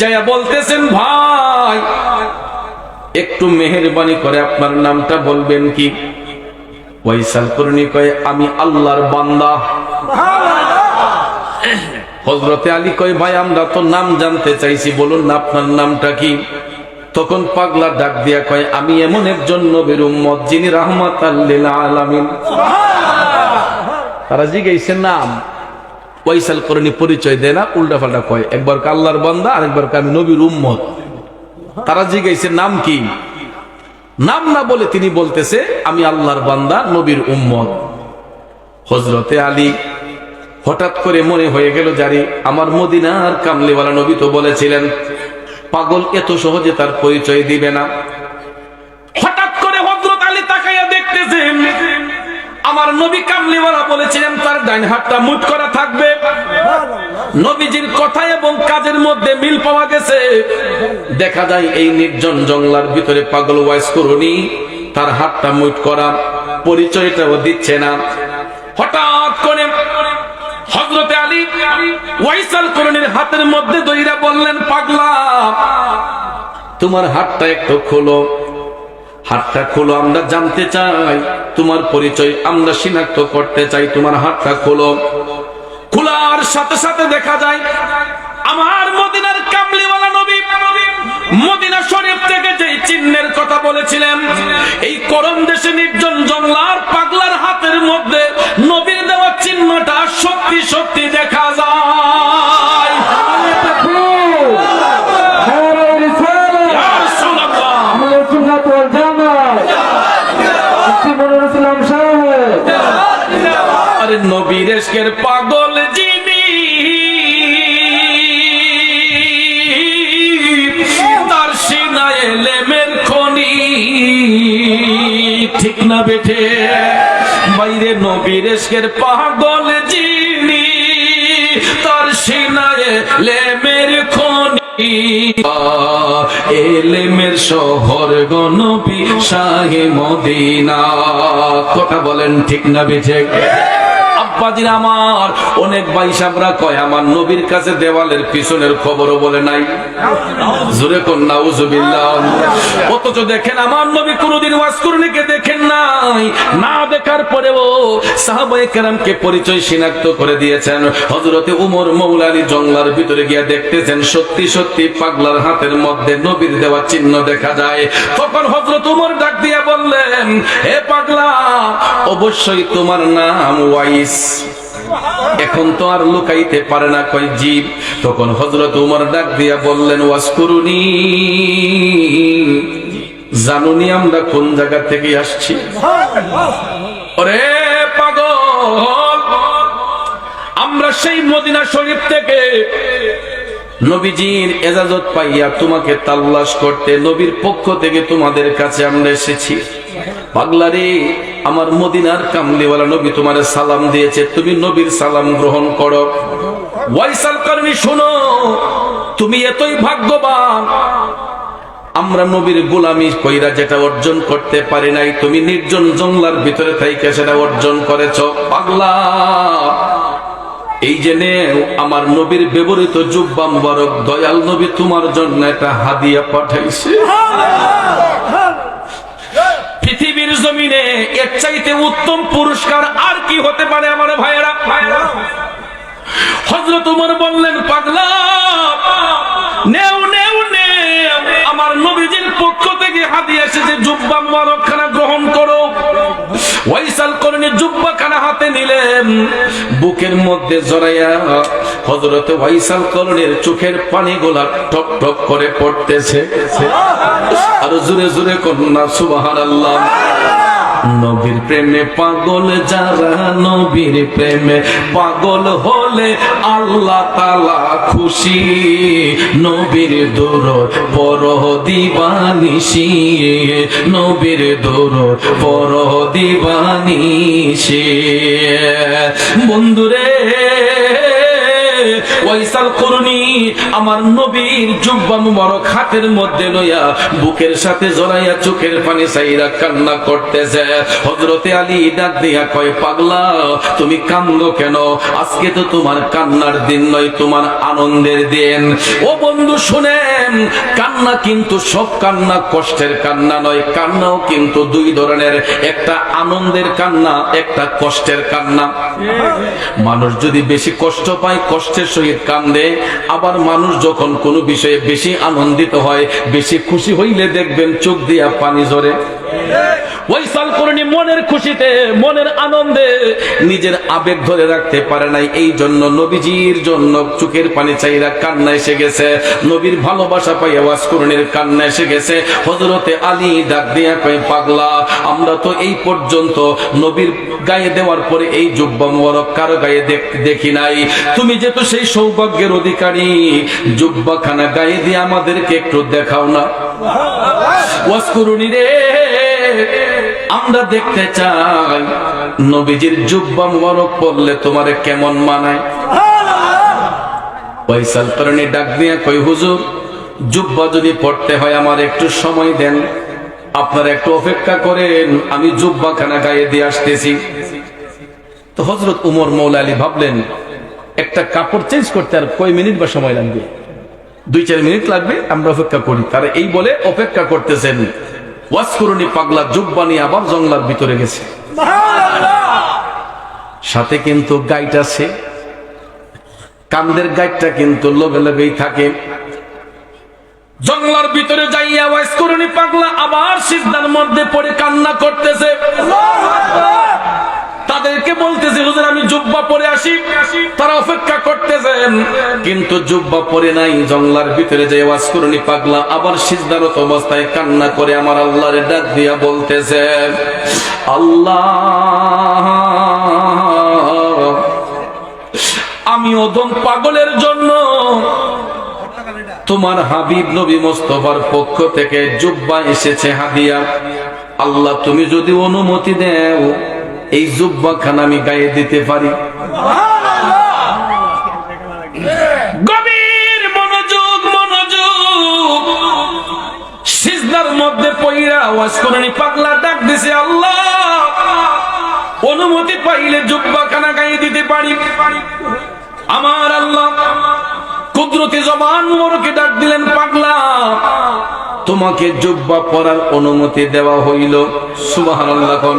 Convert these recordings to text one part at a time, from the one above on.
যাইয়া বলতেছেন, ভাই, একটু মেহেরবানি করে আপনার নামটা বলবেন কি? ওয়াইসাল করনি কয়, আমি আল্লাহর বান্দা। হজরতে আলী কয়, ভাই, আমরা তো নাম জানতে চাইছি, বলুন না আপনার নামটা কি? তখন পাগলা ডাক দিয়া কয়, আমি এমন একজন নবীর উম্মত যিনি রাহমাত আলামিন। তারা জিজ্ঞাসেন নাম? ওয়াইসাল করনি, পরিচয় দেয় না উল্টা পাল্টা কয়, একবার আল্লাহর বান্দা, আরেকবার আমি নবীর উম্মত। তারা জিজ্ঞাসে, নাম কি? নাম না বলে তিনি বলতেছে, আমি আল্লাহর বান্দা, নবীর উম্মত। হজরতে আলী হঠাৎ করে মনে হয়ে গেল জারি আমার মদিনার কামলিওয়ালা নবী তো বলেছিলেন, পাগল এত সহজে তার পরিচয় দিবে না। হঠাৎ করে হজরত আলী তাকাইয়া দেখতেছেন আমার নবী কামলিওয়ালা বলেছিলেন, তার ডাইন হাতটা মুট করা থাকবে। নবীজির কথা এবং কাজের মধ্যে মিল পাওয়া গেছে। দেখা যায় এই নির্জন জঙ্গলার ভিতরে পাগল ওয়াইস করুনি, তার হাতটা মুট করা পরিচয়টাও দিচ্ছে না। হঠাৎ করে হজরতে আলী ওয়াইসাল করণীর হাতের মধ্যে দইরা বললেন, পাগলা, তোমার হাতটা একটু খোলো। হাতটা খোলো, আমরা জানতে চাই। তোমার পরিচয়, আমরা শনাক্ত করতে চাই। তোমার হাতটা খোলো। খোলার সাথে সাথে দেখা যায়, আমার মদিনার কামলিওয়ালা নবী মদিনা শরীফ থেকে যে চিহ্নের কথা বলেছিলেন, এই করম দেশে নির্জন জঙ্গলার পাগলার হাতের মধ্যে নবীর দেওয়া চিহ্নটা সত্যি সত্যি দেখা যায় ইয়া রাসূলুল্লাহ, আরে নবীর এসকের পাগল যিনি, তার সিনায় লেমের খনি। ঠিক না বেঠে? বাইরে নবীর এসকের পাগল যিনি, তার সিনায় লেমের খনি। এলেমের শহর গনবী শাহে মদিনা। কথা বলেন ঠিক না বেঠে? আব্বাজির আমার। অনেক ভাই সাবরা কয়, আমার নবীর কাছে দেওয়ালের পিছনের খবরও বলে নাই। জোরে কন্যা উজুবিল্লাহ অথচ দেখেন, আমার নবী কোনদিন ওয়াসকুরনিকে দেখেন নাই। না দেখার পরেও সাহাবায়ে কেরামকে পরিচয় শনাক্ত করে দিয়েছেন। হযরতে উমর মৌলানি জঙ্গলার ভিতরে গিয়া দেখতেছেন, সত্যি সত্যি পাগলার হাতের মধ্যে নবীর দেওয়া চিহ্ন দেখা যায়। তখন হযরত উমর ডাক দিয়া বললেন হে পাগলা, অবশ্যই তোমার নাম ওয়াইস। এখন তো আর লুকাইতে পারে না কয় জীব। তখন হজরত উমর ডাক দিয়া বললেন ওয়াসকুরুনি জানুনি আমরা কোন জায়গা থেকে আসছি? ওরে পাগল, আমরা সেই মদিনা শরীফ থেকে নবীজির এজাজত পাইয়া তোমাকে তাল্লাশ করতে নবীর পক্ষ থেকে তোমাদের কাছে আমরা এসেছি। পাগলারে আমার মদিনার কামলিওয়ালা নবী তোমার সালাম দিয়েছে, তুমি নবীর সালাম গ্রহণ করো। ওয়াইসাল করনি শোনো, তুমি এতই ভাগ্যবান। আমরা নবীর গোলামি কইরা যেটা অর্জন করতে পারি নাই, তুমি নির্জন জঙ্গলার ভিতরে থাইকে সেটা অর্জন করেছ। পাগলা। এই জেনে আমার নবীর ব্যবহৃত জুব্বা মুবারক, দয়াল নবী তোমার জন্য একটা হাদিয়া পাঠাইছে। এর চাইতে উত্তম পুরস্কার আর কি হতে পারে আমার ভাইয়েরা? হজরত উমর বললেন, পাগলা, নেও নেও নেও। আমার নবীজির পক্ষ থেকে হাদিয়া এসেছে, জুব্বা মুবারকখানা গ্রহণ করো। ওয়াইসাল করণে জুব্বা খানা হাতে নিলেন। বুকের মধ্যে জড়াইয়া হজরতে ওয়াইসাল করণের চোখের পানি গোলা টপ টপ করে পড়তেছে। আর জোরে জোরে কন্যা সুবাহান আল্লাহ নবীর প্রেমে পাগল, যারা নবীর প্রেমে পাগল হলে আল্লাহ তালা খুশি। নবীর দূর পর দিবানিসি নবীর দূর পর দিবানিসি বন্ধুরে আমার নবীর জুব্বা মুবারক হাতের মধ্যে লইয়া বুকের সাথে জড়াইয়া চোখের পানি কান্না করতেছে। হজরতে আলী ডাক দিয়া কয়, পাগলা, তুমি কান্দো কেন? আজকে তো তোমার কান্নার দিন নয়, তোমার আনন্দের দিন। ও বন্ধু, শুনেন, কান্না কিন্তু সব কান্না কষ্টের কান্না নয়, কান্নাও কিন্তু দুই ধরনের। একটা আনন্দের কান্না, একটা কষ্টের কান্না। মানুষ যদি বেশি কষ্ট পায়, কষ্টের সহিত কান্দে। আবার মানুষ যখন কোনো বিষয়ে বেশি আনন্দিত হয়, বেশি খুশি হইলে দেখবেন চোখ দিয়া পানি ঝরে। ওইসাল করণী মনের খুশিতে, মনের আনন্দে। নিজের আবেগ ধরে রাখতে পারে নাই, এই জন্য নবীজির জন্য চোখের পানি চাইরা কান্না এসে গেছে। নবীর ভালোবাসা পাই আওয়াজ করণীর কান্না এসে গেছে। হজরতে আলী ডাক দিয়া কয়, পাগলা, আমরা তো এই পর্যন্ত নবীর গায়ে দেওয়ার পরে এই জুব্বা মোবারক কারও গায়ে দেখি নাই। তুমি যেহেতু সেই সৌভাগ্যের অধিকারী জুব্বা খানা গায়ে দিয়ে আমাদেরকে একটু দেখাও না। ওয়াসকুরুনি রে আমরা দেখতে চাই, নবীজির জুব্বা মুবারক পড়লে তোমারে কেমন মানায়? পয়সাল তরণী ডাক দিয়া কই হুজুর, জুব্বা যদি পড়তে হয় আমার একটু সময় দেন। আপনারা একটু অপেক্ষা করেন, আমি জুব্বা খানা গায়ে দিয়ে আসতেছি। তো হজরত উমর মৌলা আলী ভাবলেন, একটা কাপড় চেঞ্জ করতে আর কয় মিনিট বা সময় লাগবে? দুই চার মিনিট লাগবে, আমরা অপেক্ষা করি। তারা এই বলে, অপেক্ষা করতেছেন। ওয়াজ পাগলা জুব্বা নিয়ে আবার জঙ্গলার ভিতরে গেছে। সাথে কিন্তু গাইট আছে। কান্দের গাইটটা কিন্তু লোভে লোভেই থাকে। জঙ্গলার ভিতরে যাইয়া ওয়াইস করুনি পাগলা আবার সিদ্ধার মধ্যে পড়ে কান্না করতেছে। তাদেরকে বলতেছে, হুজুর, আমি জুব্বা পরে আসি। তারা অপেক্ষা করতেছেন। কিন্তু জুব্বা পরে নাই, জঙ্গলার ভিতরে যে ওয়াজ করুনি পাগলা, আবার সিজদারত অবস্থায় কান্না করে আমার আল্লাহরে ডাক দিয়া বলতেছে, আল্লাহ, আমি ওদম পাগলের জন্য তোমার হাবিব নবী মোস্তফার পক্ষ থেকে জুব্বা এসেছে হাদিয়া। আল্লাহ, তুমি যদি অনুমতি দেও এই জুব্বা খান আমি গায়ে দিতে পারি। গভীর মনোযোগ মনোযোগ। সিজদার মধ্যে পইরা ওয়াজ করেনি, পাগলা ডাক দিছে আল্লাহ। অনুমতি পাইলে জুব্বা খানা গায়ে দিতে পারি। আমার আল্লাহ কুদরতি জবান মোরকে ডাক দিলেন, পাগলা, তোমাকে জুব্বা পরার অনুমতি দেওয়া হইল। সুবহানাল্লাহ কোন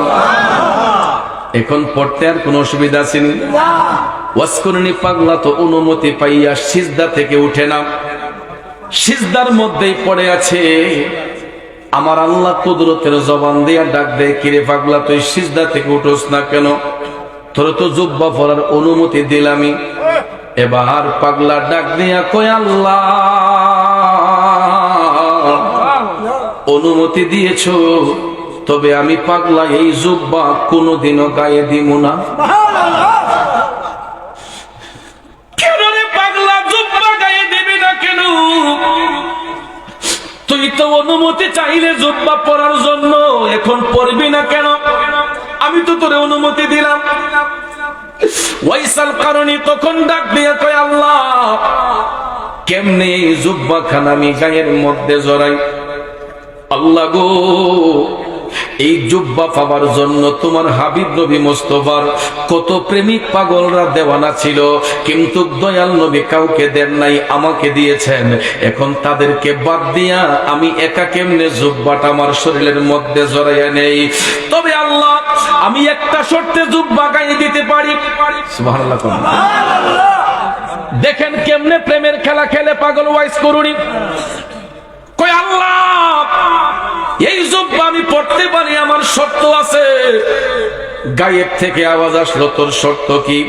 এখন পড়তে আর কোনো অসুবিধা আসেনি ওয়াসকরণী পাগলা তো অনুমতি পাইয়া সিজদা থেকে উঠে না সিজদার মধ্যেই পড়ে আছে আমার আল্লাহ কুদরতের জবান দিয়া ডাক দেয় কিরে পাগলা তুই সিজদা থেকে উঠোস না কেন? তোর তো জুব্বা পরার অনুমতি দিলামি এবার পাগলা ডাক দিয়া কয় আল্লাহ। অনুমতি দিয়েছ? তবে আমি পাগলা, এই জুব্বা কোনোদিনও গায়ে দিব না। কেন রে পাগলা, জুব্বা গায়ে দিবি না কেন? তুই তো অনুমতি চাইলে জুব্বা পরার জন্য এখন পরবি না কেন? আমি তো তোরে অনুমতি দিলাম। ওয়াইসাল কারণে তখন ডাক দিয়ে কয় আল্লাহ, কেমনে এই জুব্বা খান আমি গায়ের মধ্যে জড়াই? আল্লাহ গো এই জুব্বা পাবার জন্য তোমার হাবিব নবী মোস্তফার কত প্রেমিক পাগলরা দেওয়ানা ছিল, কিন্তু দয়াল নবী কাউকে দেন নাই, আমাকে দিয়েছেন। এখন তাদেরকে বাদ দিয়া আমি একা কেমনে জুব্বাটা আমার শরীরের মধ্যে জড়াইয়া নেই? তবে আল্লাহ, আমি একটা শর্তে জুব্বা গায়ে দিতে পারি। দেখেন কেমনে প্রেমের খেলা খেলে পাগল ওয়াইস করুনি। কই আল্লাহ এই জব্বা আমি পড়তে পারি, আমার শর্ত আছে। গায়েব থেকে আওয়াজ আসলো, তোর শর্ত কি?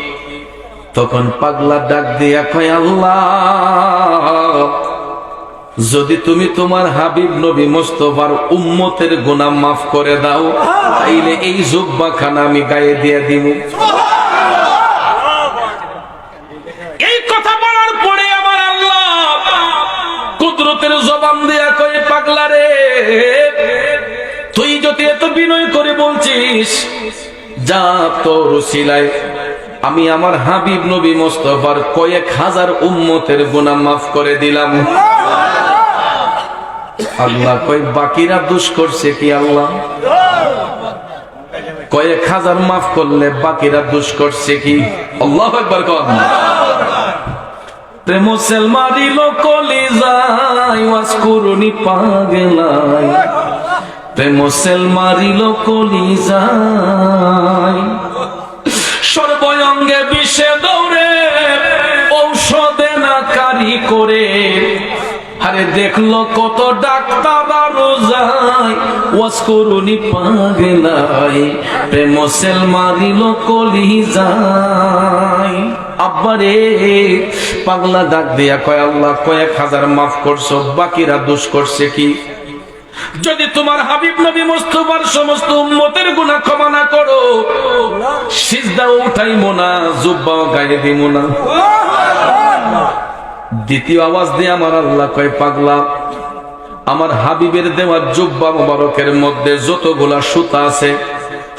তখন পাগলা ডাক দিয়া কয়, আল্লাহ, যদি তুমি তোমার হাবিব নবী মোস্তফার উম্মতের গুনাহ মাফ করে দাও, তাইলে এই জুব্বা খানা আমি গায়ে দিয়ে দিব করে বলছিস যা তোর সিলাই আমি আমার হাবিব নবী মোস্তফার কয়েক হাজার উম্মতের গুনাহ মাফ করে দিলাম। আল্লাহ কয়, বাকিরা দুষ করছে কি আল্লাহ? কয়েক হাজার মাফ করলে বাকিরা দুষ করছে কি? আল্লাহ একবার কন। প্রেম সেল মারিল কলি যাই ওয়াজ করুনি পাগলাই প্রেম সেল মারিল কলি যাই সর্বঙ্গে বিষে দৌড়ে, ঔষধে না কারি। করে আরে দেখল কত ডাক্তার যায়, ওয়াজ পাগলাই। মারিল কলি যায় আব্বারে পাগলা ডাক দিয়া কয়, আল্লাহ কয়েক হাজার মাফ করছ, বাকিরা দোষ করছে কি? যদি তোমার হাবিব নবী মুস্তফার সমস্ত উম্মতের গুনাহ ক্ষমা না করো, সিজদাও উঠাইমো না, জুব্বাও গায়ে দিমো না। দ্বিতীয় আওয়াজ দিয়ে আমার আল্লাহ কয়, পাগলা, আমার হাবিবের দেওয়া জুব্বা মোবারকের মধ্যে যতগুলা সুতা আছে,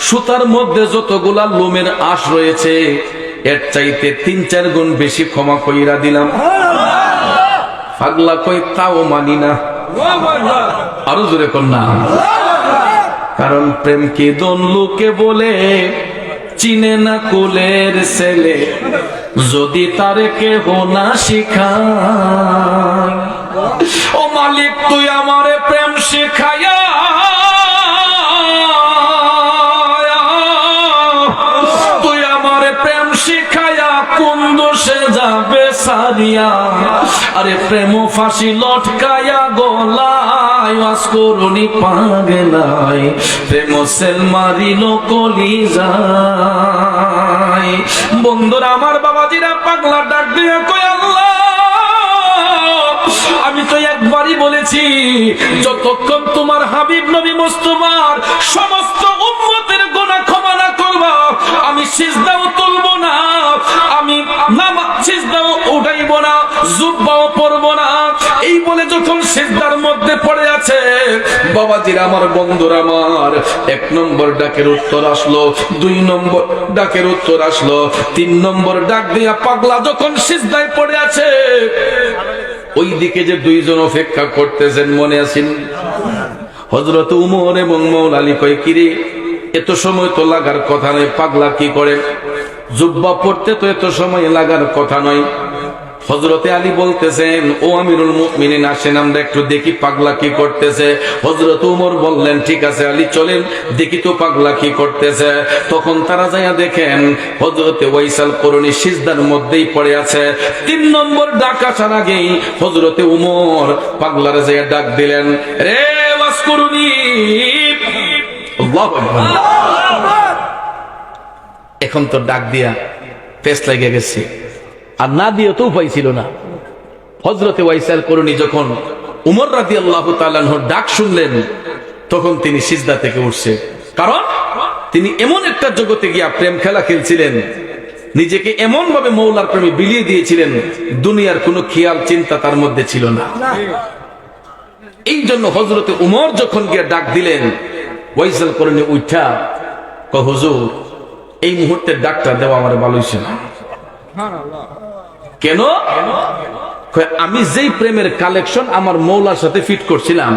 সুতার মধ্যে যতগুলা লোমের আশ রয়েছে, এর চাইতে তিন চার গুণ বেশি ক্ষমা কইরা দিলাম। পাগলা কই তাও মানি না। আরও জোরে কন্যা কারণ প্রেম কি দন লোকে বলে, চিনে না কুলের ছেলে। যদি তার কেহ না শিখায়, ও মালিক, তুই আমারে প্রেম শিখায়া, তুই আমারে প্রেম শিখায়া কোন দোষে যাবে? সারিয়া। আরে প্রেম ফাঁসি লটকায়া গলায় প্রেম সেল মারিল কলি বন্ধুরা, আমার বাবাজিরা পাগলা ডাক আল্লাহ। আমি তো একবারই বলেছি, যতক্ষণ তোমার হাবিব নবী মুস্তফার সমস্ত উম্মতের গোনা ক্ষমা না করবা, আমি নামা সিজদাও উঠাইবো না, জুব্বাও পরবো না। এই বলে যখন সিজদার মধ্যে পড়ে আছে, বাবাজির আমার, বন্ধুরা আমার, এক নম্বর ডাকের উত্তর আসলো, দুই নম্বর ডাকের উত্তর আসলো, তিন নম্বর ডাক দিয়া পাগলা যখন সিজদায় পড়ে আছে ওই দিকে যে দুইজন অপেক্ষা করতেছেন মনে আছেন? হজরত উমর এবং মৌল আলী কয়, কিরে, এত সময় তো লাগার কথা নয় পাগলা কি করে? জুব্বা পড়তে তো এত সময় লাগার কথা নয়। হজরতে আলী বলতেছেন, ও আমিরুল মুমিনিন, আসেন, আমরা একটু দেখি পাগলা কি করতেছে। হজরত উমর বললেন, ঠিক আছে আলী, চলেন, দেখি তো পাগলা কি করতেছে। তখন তারা যাইয়া দেখেন হজরতে ওয়াইসাল করুনি সিজদার মধ্যেই পড়ে আছে। তিন নম্বর ডাক আসার আগেই হজরতে উমর পাগলার যাইয়া ডাক দিলেন, রে ওয়াস করুনি আল্লাহু আকবার। এখন তো ডাক দিয়া পেস লেগে গেছে। আর না দিয়ে তো উপায় ছিল না। হজরতে ওয়াইসাল করুনি যখন উমর রাজি আল্লাহ ডাক শুনলেন, তখন তিনি সিজদা থেকে উঠছে। কারণ তিনি এমন একটা জগতে গিয়া প্রেম খেলা খেলছিলেন, নিজেকে এমন ভাবে মৌলার প্রেমে বিলিয়ে দিয়েছিলেন, দুনিয়ার কোনো খেয়াল চিন্তা তার মধ্যে ছিল না। এই জন্য হজরতে উমর যখন গিয়ে ডাক দিলেন, ওয়াইসাল করুনি উঠা হুজুর এই মুহূর্তে ডাকটা দেওয়া আমার ভালো হয়েছে না। কেন? আমি যেই প্রেমের কালেকশন আমার মৌলার সাথে ফিট করছিলাম,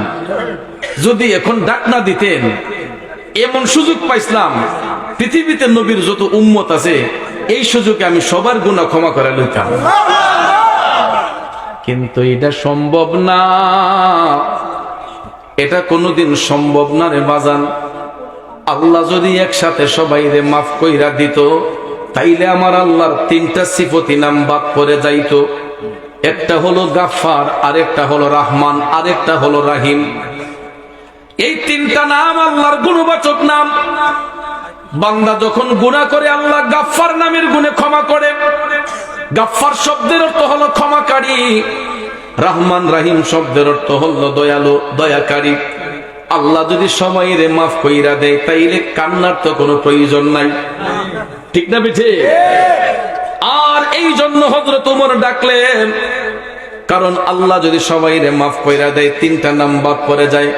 যদি এখন ডাক না দিতেন, এমন সুযোগ পাইছিলাম, পৃথিবীতে নবীর যত উম্মত আছে, এই সুযোগে আমি সবার গুণা ক্ষমা করে লইতাম। কিন্তু এটা সম্ভব না। এটা কোনোদিন সম্ভব না রে বাজান। আল্লাহ যদি একসাথে সবাই রে মাফ কইরা দিত, তাইলে আমার আল্লাহর তিনটা সিফতি নাম বাদ পরে যাইত। একটা হলো গাফার আরেকটা হলো রাহমান, আরেকটা হলো রাহিম। এই তিনটা নাম আল্লাহর গুণবাচক নাম। বান্দা যখন গুণা করে, আল্লাহ গাফার নামের গুণে ক্ষমা করে। গাফার শব্দের অর্থ হলো ক্ষমাকারী। রাহমান, রাহিম শব্দের অর্থ হলো দয়ালু, দয়াকারী। আল্লাহ যদি সময় রে মাফ কইরা দেয়, তাইলে কান্নার তো কোনো প্রয়োজন নাই। ঠিক না বিঠে? আর এই জন্য হজরত তোমার ডাকলেন, কারণ আল্লাহ যদি সবাই রে মাফ কইরা দেয়, তিনটা নাম বাদ পরে যায়।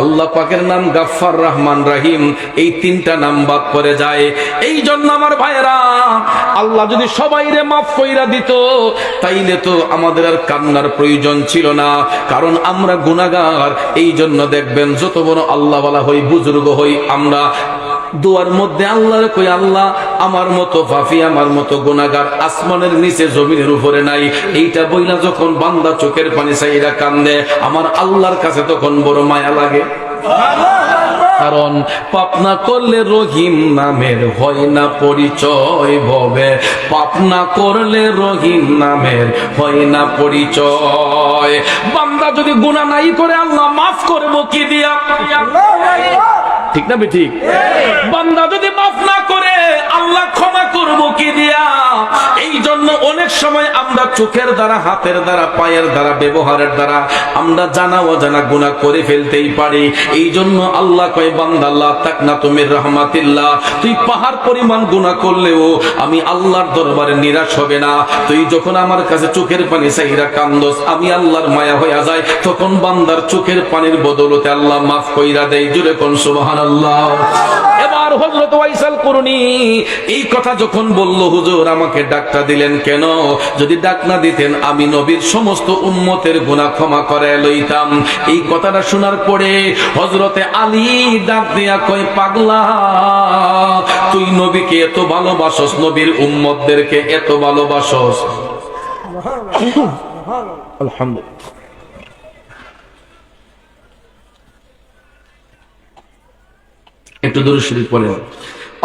আল্লাহ পাকের নাম গাফফার রহমান রাহিম। এই তিনটা নাম বাদ করে যায়। এই জন্য আমার ভাইয়েরা, আল্লাহ যদি সবাই রে মাফ কইরা দিত, তাইলে তো আমাদের আর কান্নার প্রয়োজন ছিল না। কারণ আমরা গুনাগার এই জন্য দেখবেন যত বড় আল্লাহ বলা হই, বুজুর্গ হই আমরা দুয়ার মধ্যে আল্লাহর কই, আল্লাহ, আমার মতো ফাফি, আমার মতো গুনাহগার আসমানের নিচে জমিনের উপরে নাই। এইটা বইলা যখন বান্দা চোখের পানি চাইরা কান্দে, আমার আল্লাহর কাছে তখন বড় মায়া লাগে। কারণ পাপনা করলে রহিম নামের হয় না, পরিচয় ভবে। পাপনা করলে রহিম নামের হয় না, পরিচয়। বান্দা যদি গুনাহ নাই করে, আল্লাহ মাফ করব কি দিয়া? ঠিক না ঠিক। বান্দা যদি মাফ না করে আল্লাহ ক্ষমা করব কি দিয়া? এই জন্য অনেক সময় আমরা চোখের দ্বারা, হাতের দ্বারা, পায়ের দ্বারা, ব্যবহারের দ্বারা, আমরা জানা অজানা গুণা করে ফেলতেই পারি। এই জন্য আল্লাহ কয়, বান্দা আল্লাহ তাক না তুমি রহমাতিল্লাহ, তুই পাহাড় পরিমাণ গুণা করলেও আমি আল্লাহর দরবারে নিরাশ হবে না। তুই যখন আমার কাছে চোখের পানি চাইরা কান্দস, আমি আল্লাহর মায়া হইয়া যায় তখন বান্দার চোখের পানির বদলতে আল্লাহ মাফ কইরা দেয়। জুড়ে কোন সুবহান আল্লাহ এবার হজরত ওয়াইসাল করুনি, এই কথা যখন বলল, হুজুর আমাকে ডাকটা দিলেন কেন? যদি ডাক না দিতেন, আমি নবীর সমস্ত উম্মতের গুনাহ ক্ষমা করে লইতাম। এই কথাটা শোনার পরে হজরতে আলী ডাক দিয়া কয়, পাগলা, তুই নবীকে এত ভালোবাসস, নবীর উম্মতদেরকে এত ভালোবাসস? একটু দূরে শরীফ পড়েন।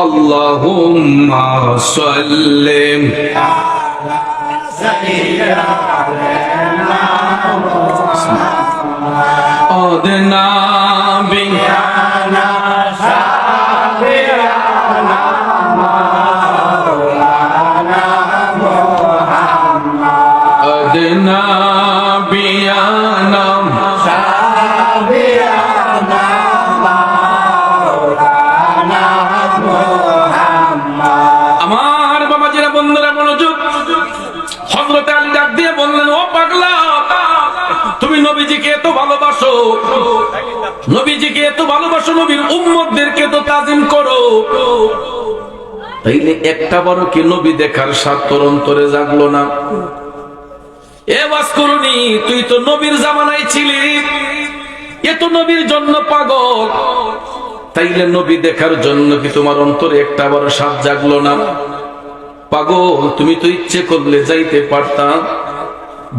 আল্লাহুম্মা সাল্লিম Одна біняна হজরত আলী ডাক দিয়ে বললেন, ও পাগলা, তুমি নবীজিকে এত ভালোবাসো। নবীজিকে এত ভালোবাসো, নবীর উম্মতদেরকে তো তাজিম করো। তাইলে একটা বড় কি নবী দেখার স্বাদ অন্তরে জাগলো না? এ বাস করুনি, তুই তো নবীর জামানায় ছিলি। এ তো নবীর জন্য পাগল। তাইলে নবী দেখার জন্য কি তোমার অন্তরে একটা বড় স্বাদ জাগলো না? পাগল, তুমি তো ইচ্ছে করলে যাইতে পারতাম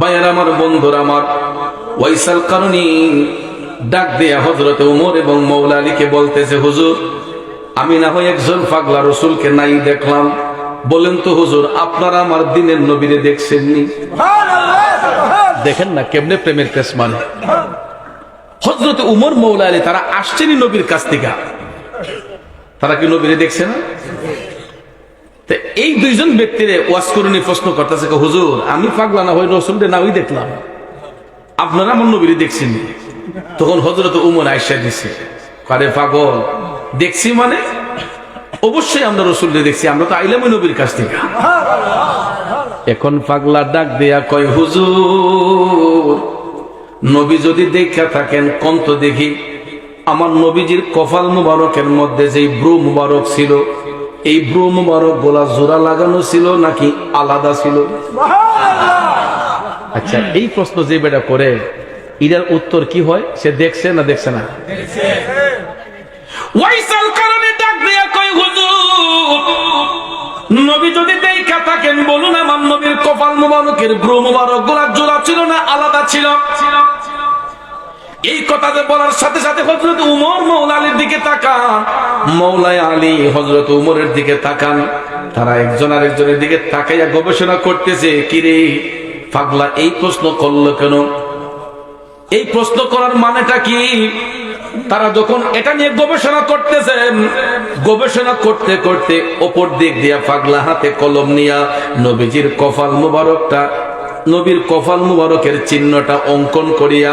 ভাইয়ার আমার, বন্ধুর আমার। ওয়াইসাল কারণী, ডাক দেয়া হজরত উমর এবং মৌলা আলীকে বলতেছে হুজুর, আমি না হয় একজন পাগলা রসুলকে নাই দেখলাম। বলেন তো হুজুর, আপনারা আমার দিনের নবীরে দেখছেননি? দেখেন না, কেমনে প্রেমের কেস মানে। হজরত উমর মৌলা আলী, তারা আসছেনই নবীর কাছ থেকে। তারা কি নবীরে দেখছে না? তো এই দুইজন ব্যক্তির ওয়াজ করুনি, প্রশ্ন করতেছে হুজুর, আমি পাগলা না হই রসুলটা না ওই দেখলাম। আপনারা আমার নবীরে দেখছেন তখন হজরত উমর আয়সা দিছে কারে পাগল, দেখছি মানে? অবশ্যই আমরা রসুলকে দেখছি, আমরা তো আইলাম নবীর কাছ থেকে। এখন পাগলা ডাক দেয়া কয়, হুজুর, নবী যদি দেখা থাকেন, কন্ত দেখি, আমার নবীজির কপাল মুবারকের মধ্যে যেই ব্রু মুবারক ছিল এই ব্রু মুবারক গোলা জোড়া লাগানো ছিল নাকি আলাদা ছিল? আচ্ছা এই প্রশ্ন যে বেটা করে এটার উত্তর কি হয়? সে দেখছে না দেখছে না? ওয়াইসাল কারণে ডাক দিয়া কই হুজুর নবী যদি দেখা থাকেন বলুন আমার নবীর কপাল মুবারকের ব্রু মুবারক গোলাপ জোড়া ছিল না আলাদা ছিল? এই কথাতে বলার সাথে সাথে হজরত উমর মৌলা দিকে তাকান। মৌলায় আলী হজরত উমরের দিকে তাকান। তারা একজন আরেকজনের দিকে তাকাইয়া গবেষণা করতেছে কিরে পাগলা, এই প্রশ্ন করল কেন? এই প্রশ্ন করার মানেটা কি? তারা যখন এটা নিয়ে গবেষণা করতেছেন, গবেষণা করতে করতে ওপর দিক দিয়া পাগলা হাতে কলম নিয়া নবীজির কফাল মুবারকটা, নবীর কফাল মুবারকের চিহ্নটা অঙ্কন করিয়া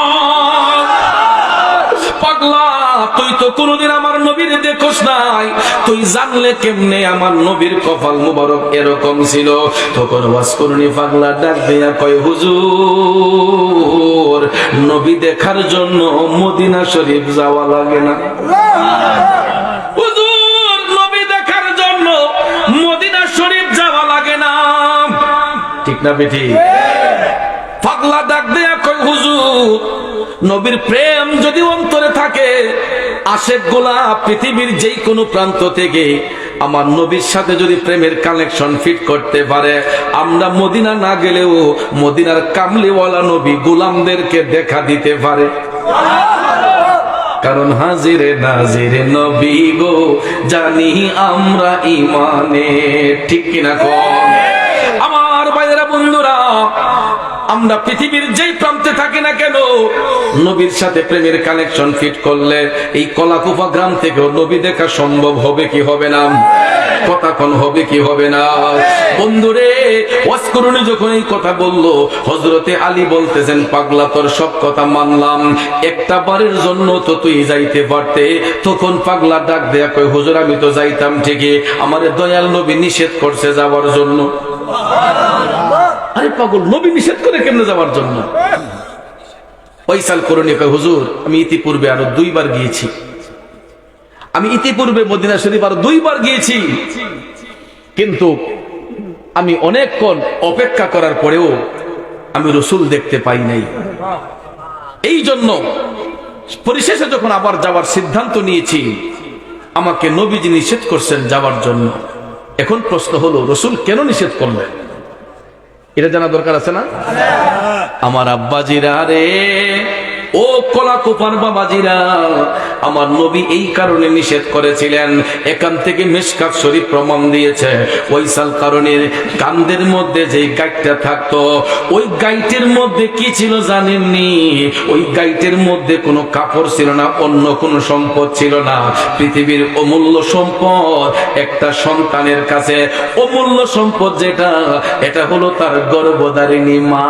কোনোদিন আমার নবীর দেখোস নাই। তুই জানলে কেমনে আমার নবীর কপাল মুবারক এরকম ছিল? তখন ওয়াজ করুনি, পাগলা ডাক দেয়া কয়, হুজুর, নবী দেখার জন্য মদিনা শরীফ যাওয়া লাগে না। হুজুর, নবী দেখার জন্য মদিনা শরীফ যাওয়া লাগে না। ঠিক না বেটি? পাগলা ডাক দেয়া কই হুজুর, নবীর প্রেম যদি অন্তরে থাকে আশেক গোলা পৃথিবীর যেই কোনো প্রান্ত থেকে আমার নবীর সাথে যদি প্রেমের কানেকশন ফিট করতে পারে, আমরা মদিনা না গেলেও মদিনার কামলিওয়ালা নবী গোলামদেরকে দেখা দিতে পারে। কারণ হাজিরে নাজিরে নবী গো, জানি আমরা ইমানে ঠিক কিনা কম? আমরা পৃথিবীর যেই প্রান্তে থাকি না কেন, নবীর সাথে প্রেমের কানেকশন ফিট করলে এই কলাকুপা গ্রাম থেকেও নবী দেখা সম্ভব হবে কি হবে না? কথা হবে কি হবে না? বন্ধুরে ওয়াসকরুনি যখন এই কথা বলল হজরতে আলী বলতেছেন, পাগলা, তোর সব কথা মানলাম। একটা বারের জন্য তো তুই যাইতে পারতে। তখন পাগলা ডাক দেয়া কই হুজুর, আমি তো যাইতাম ঠিকই। আমার দয়াল নবী নিষেধ করছে যাওয়ার জন্য। আরে পাগল, নবী নিষেধ করে কেমনে যাওয়ার জন্য? পয়সাল করণীয় কয়, হুজুর, আমি ইতিপূর্বে আরও দুইবার গিয়েছি। আমি ইতিপূর্বে মদিনা শরীফ আরও দুইবার গিয়েছি। কিন্তু আমি অনেকক্ষণ অপেক্ষা করার পরেও আমি রসুল দেখতে পাই নাই। এই জন্য পরিশেষে যখন আবার যাওয়ার সিদ্ধান্ত নিয়েছি, আমাকে নবীজি নিষেধ করছেন যাওয়ার জন্য। এখন প্রশ্ন হলো, রসুল কেন নিষেধ করলেন? এটা জানা দরকার আছে না? আমার আব্বাজিরা রে ও কলা কুপার বাবাজিরা, আমার নবী এই কারণে নিষেধ করেছিলেন, এখান থেকে মেশকাত শরীফ প্রমাণ দিয়েছে। ওইসাল কারণের কান্দের মধ্যে যে গাইটটা থাকতো, ওই গাইটের মধ্যে কি ছিল জানেননি? ওই গাইটের মধ্যে কোনো কাপড় ছিল না, অন্য কোনো সম্পদ ছিল না। পৃথিবীর অমূল্য সম্পদ একটা সন্তানের কাছে, অমূল্য সম্পদ যেটা, এটা হলো তার গর্ভধারিণী মা।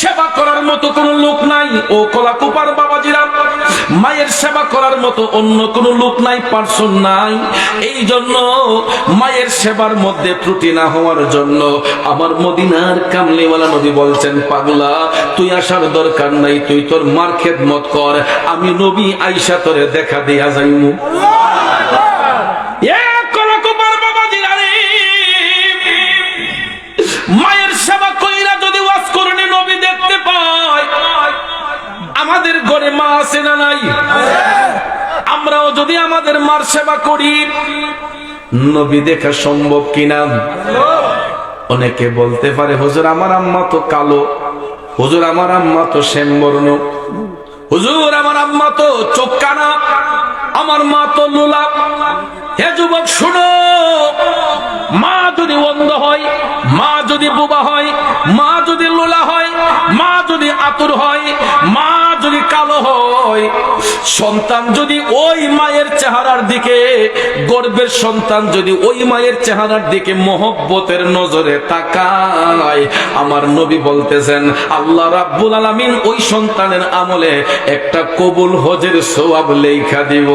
সেবা করার মতো কোনো লোক নাই। ও কলা কুপার বাবাজিরা মায়ের সেবা করার মতো অন্য কোনো লোক নাই পার্সন নাই। এই জন্য মায়ের সেবার মধ্যে ত্রুটি না হওয়ার জন্য আমার মদিনার কামলিওয়ালা নবী বলছেন পাগলা তুই আসার দরকার নাই তুই তোর মার খেদমত কর। আমি নবী আইসা তোরে দেখা দিয়া যাইমু। এ ঘরে মা আছে না নাই? আমরাও যদি আমাদের মার সেবা করি, নবী দেখা সম্ভব কিনা? অনেকে বলতে পারে, হুজুর, আমার আম্মা তো কালো, হুজুর, আমার আম্মা তো শ্যামবর্ণ, হুজুর, আমার আম্মা তো চোখ কানা আমার মা তো লুলা। হে যুবক, শুনো, মা যদি অন্ধ হয়, মা যদি বোবা হয়, মা যদি লোলা হয়, মা যদি আতুর হয়, মা যদি কালো হয়, সন্তান যদি ওই মায়ের চেহারার দিকে, গর্বের সন্তান যদি ওই মায়ের চেহারার দিকে মহব্বতের নজরে তাকায়, আমার নবী বলতেছেন, আল্লাহ রাব্বুল আলামিন ওই সন্তানের আমলে একটা কবুল হজের সোয়াব লেখা দিব।